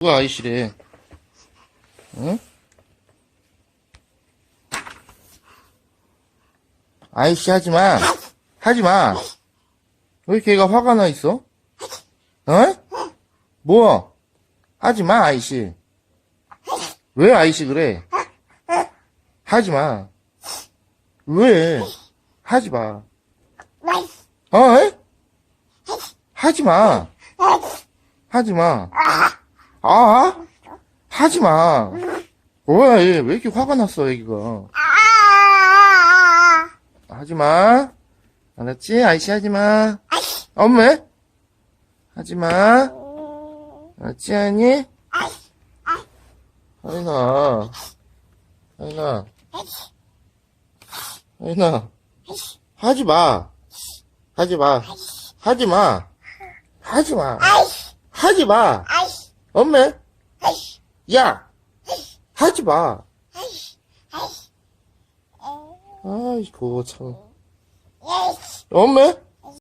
누가 아이씨래? 응? 아이씨 하지 마. 하지 마. 왜 얘가 화가 나 있어? 어? 뭐? 하지 마, 아이씨. 왜 아이씨 그래? 하지 마. 왜? 하지 마. 어? 에? 하지 마. 하지 마. 아? 하지 마. 뭐야, 얘. 왜 이렇게 화가 났어, 애기가. 하지 마. 알았지? 아이씨 하지 마. 엄마? 하지 마. 알았지, 아니? 아이나. 아이나. 아이나. 하지 마. 하지 마. 하지 마. 하지 마. 하지 마. 엄마? 야! 하지 마. 아이고, 참. 엄마?